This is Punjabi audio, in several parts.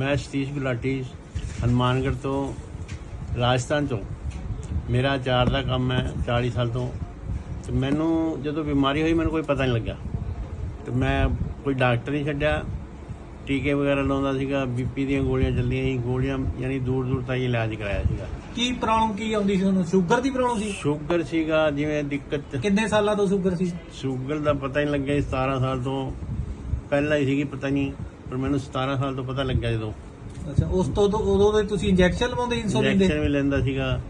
ਮੈਂ ਸਤੀਸ਼ ਗੁਲਾਟੀ ਹਨੂਮਾਨਗੜ੍ਹ ਤੋਂ ਰਾਜਸਥਾਨ ਤੋਂ ਮੇਰਾ ਚਾਰ ਦਾ ਕੰਮ ਹੈ 40 ਸਾਲ ਤੋਂ। ਤੇ ਮੈਨੂੰ ਜਦੋਂ ਬਿਮਾਰੀ ਹੋਈ ਮੈਨੂੰ ਕੋਈ ਪਤਾ ਨਹੀਂ ਲੱਗਾ ਤੇ ਮੈਂ ਕੋਈ ਡਾਕਟਰ ਨਹੀਂ ਛੱਡਿਆ। ਟੀਕੇ ਵਗੈਰਾ ਲਾਉਂਦਾ ਸੀਗਾ ਬੀਪੀ ਦੀਆਂ ਗੋਲੀਆਂ ਚੱਲਦੀਆਂ ਸੀ ਗੋਲੀਆਂ ਯਾਨੀ ਦੂਰ ਦੂਰ ਤਾਈਂ ਇਲਾਜ ਕਰਾਇਆ ਸੀਗਾ। ਕੀ ਪ੍ਰੋਬਲਮ ਕੀ ਆਉਂਦੀ ਸੀ ਤੁਹਾਨੂੰ? ਸ਼ੂਗਰ ਦੀ ਪ੍ਰੋਬਲਮ ਸੀ? ਸ਼ੂਗਰ ਸੀਗਾ ਜਿਵੇਂ ਦਿੱਕਤ। ਕਿੰਨੇ ਸਾਲਾਂ ਤੋਂ ਸ਼ੂਗਰ ਸੀ? ਸ਼ੂਗਰ ਦਾ ਪਤਾ ਹੀ ਨਹੀਂ ਲੱਗਿਆ ਸੀ 17 ਸਾਲ ਤੋਂ। ਪਹਿਲਾਂ ਹੀ ਸੀਗੀ ਪਤਾ ਨਹੀਂ। ਪਰ ਮੈਨੂੰ 17 ਸਾਲ ਤੋਂ ਪਤਾ ਲੱਗਿਆ ਜਦੋਂ। ਅੱਛਾ ਉਸ ਤੋਂ ਤੋਂ ਉਦੋਂ ਦੇ ਤੁਸੀਂ ਇੰਜੈਕਸ਼ਨ ਲਵਾਉਂਦੇ ਇਨਸੂਲਿਨ ਦੇ? ਇੰਜੈਕਸ਼ਨ ਵੀ ਲੈਂਦਾ ਸੀਗਾ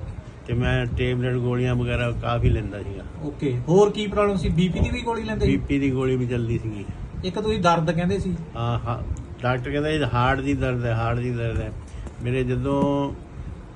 ਤੇ ਮੈਂ ਟੇਬਲੇਟ ਗੋਲੀਆਂ ਵਗੈਰਾ ਕਾਫੀ ਲੈਂਦਾ ਸੀਗਾ। ਓਕੇ ਹੋਰ ਕੀ ਪ੍ਰੋਬਲਮ ਸੀ? ਬੀਪੀ ਦੀ ਵੀ ਗੋਲੀ ਲੈਂਦੇ ਸੀ? ਬੀਪੀ ਦੀ ਗੋਲੀ ਵੀ ਚੱਲਦੀ ਸੀਗੀ। ਇੱਕ ਤੁਸੀਂ ਦਰਦ ਕਹਿੰਦੇ ਸੀ। ਹਾਂ ਹਾਂ ਡਾਕਟਰ ਕਹਿੰਦਾ ਇਹ ਹਾਰਟ ਦੀ ਦਰਦ ਹੈ ਹਾਰਟ ਦੀ ਦਰਦ ਹੈ। ਮੇਰੇ ਜਦੋਂ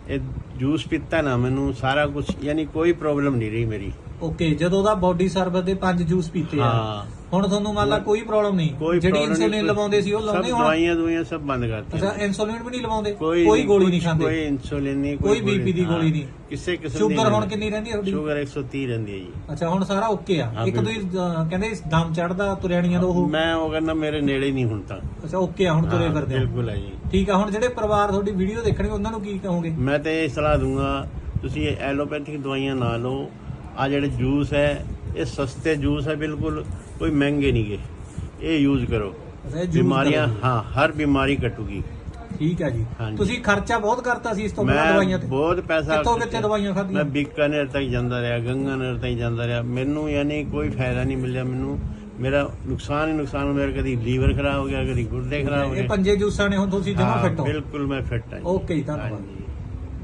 ਇਹ ਜੂਸ ਪੀਤਾ ਨਾ ਮੈਨੂੰ ਸਾਰਾ ਕੁਝ ਯਾਨੀ ਕੋਈ ਪ੍ਰੋਬਲਮ ਨਹੀਂ ਰਹੀ ਮੇਰੀ। ਓਕੇ ਜਦੋਂ ਦਾ ਬਾਡੀ ਸਰਵਿਸ ਦੇ ਪੰਜ ਜੂਸ ਪੀਤੇ ਆ। ਹਾਂ। ਹੁਣ ਤੁਹਾਨੂੰ ਮੰਨ ਲਾ ਕੋਈ ਪ੍ਰੋਬਲਮ ਨਹੀਂ। ਕੋਈ ਜਿਹੜੀ problem ਨਹੀਂ, ਇਨਸੂਲਿਨ ਕੋਈ- ਲਵਾਉਂਦੇ ਸੀ ਉਹ ਸਭ ਲਾਉਂਦੇ ਹੁਣ? ਦਵਾਈਆਂ ਦੁਆਈਆਂ ਸਭ ਬੰਦ ਕਰਤੀਆਂ। ਅੱਛਾ ਇਨਸੂਲਿਨ ਵੀ ਨਹੀਂ ਲਵਾਉਂਦੇ? ਕੋਈ ਗੋਲੀ ਨਹੀਂ ਖਾਂਦੇ? ਕੋਈ ਇਨਸੂਲਿਨ ਨਹੀਂ ਕੋਈ BP ਦੀ ਗੋਲੀ ਨਹੀਂ। ਕਿਸੇ ਕਿਸਮ ਦੀ ਸ਼ੂਗਰ ਹੁਣ। ਕਿੰਨੀ ਰਹਿੰਦੀ ਹੈ ਤੁਹਾਡੀ? ਸ਼ੂਗਰ 130 ਰਹਿੰਦੀ ਹੈ ਜੀ। ਅੱਛਾ ਹੁਣ ਸਾਰਾ ਓਕੇ ਆ। ਹਾਂ, ਇੱਕ ਅਹ, ਕਹਿੰਦੇ ਦਮ ਚੜਦਾ ਤੁਰਿਆਣੀਆਂ ਦਾ ਉਹ? ਮੈਂ ਉਹ ਕਹਿੰਦਾ ਮੇਰੇ ਨੇੜੇ ਨਹੀਂ ਹੁਣ ਤਾਂ। ਅੱਛਾ ਓਕੇ ਆ ਹੁਣ ਤੁਰੇ ਹਾਂ, ਫਿਰਦੇ ਆ। ਬਿਲਕੁਲ ਹੈ ਜੀ। ਠੀਕ ਆ ਹੁਣ ਜਿਹੜੇ ਪਰਿਵਾਰ ਤੁਹਾਡੀ ਵੀਡੀਓ ਦੇਖਣਗੇ ਉਹਨਾਂ ਨੂੰ ਕੀ ਕਹੋਗੇ? ਮੈਂ ਤੇ ਇਹ ਸਲਾਹ ਦੂੰਗਾ ਤੁਸੀਂ ਐਲੋਪੈਥਿਕ ਦਵਾਈਆਂ ਨਾ ਲਓ ਆ ਜਿਹੜੇ ਜੂਸ ਹੈ ਇਹ ਸਸਤੇ ਜੂਸ ਹੈ ਬਿਲਕੁਲ ਕੋਈ ਮਹਿੰਗੇ ਨਹੀਂਗੇ ਇਹ ਯੂਜ਼ ਕਰੋ ਇਹ ਬਿਮਾਰੀਆਂ। ਹਾਂ ਹਰ ਬਿਮਾਰੀ ਕੱਟੂਗੀ ਠੀਕ ਆ ਜੀ। ਤੁਸੀਂ ਖਰਚਾ ਬਹੁਤ ਕਰਤਾ ਸੀ ਇਸ ਤੋਂ ਮੈਂ ਦਵਾਈਆਂ ਤੇ ਬਹੁਤ ਪੈਸਾ ਕਿੱਥੋਂ ਕਿੱਥੇ। ਦਵਾਈਆਂ ਖਾਧੀਆਂ? ਮੈਂ ਬੀਕਾਨੇਰ ਤੱਕ ਜਾਂਦਾ ਰਿਹਾ ਗੰਗਾਨਗਰ ਤੱਕ ਜਾਂਦਾ ਰਿਹਾ ਮੈਨੂੰ ਯਾਨੀ ਕੋਈ ਫਾਇਦਾ ਨਹੀਂ ਮਿਲਿਆ ਮੈਨੂੰ ਮੇਰਾ ਨੁਕਸਾਨ ਹੀ ਨੁਕਸਾਨ ਮੇਰਾ ਕਦੀ ਲੀਵਰ ਖਰਾਬ ਹੋ ਗਿਆ ਕਦੀ ਗੁਰਦੇ ਖਰਾਬ ਹੋ ਇਹ ਗਏ ਪੰਜੇ ਜੂਸਾਂ ਨੇ ਹੁਣ ਤੁਸੀਂ ਜਮਾ ਹਾਂ, ਫਿੱਟ ਹੋ ਬਿਲਕੁਲ ਮੈਂ ਫਿੱਟ ਹਾਂ। ਓਕੇ ਧੰਨਵਾਦ।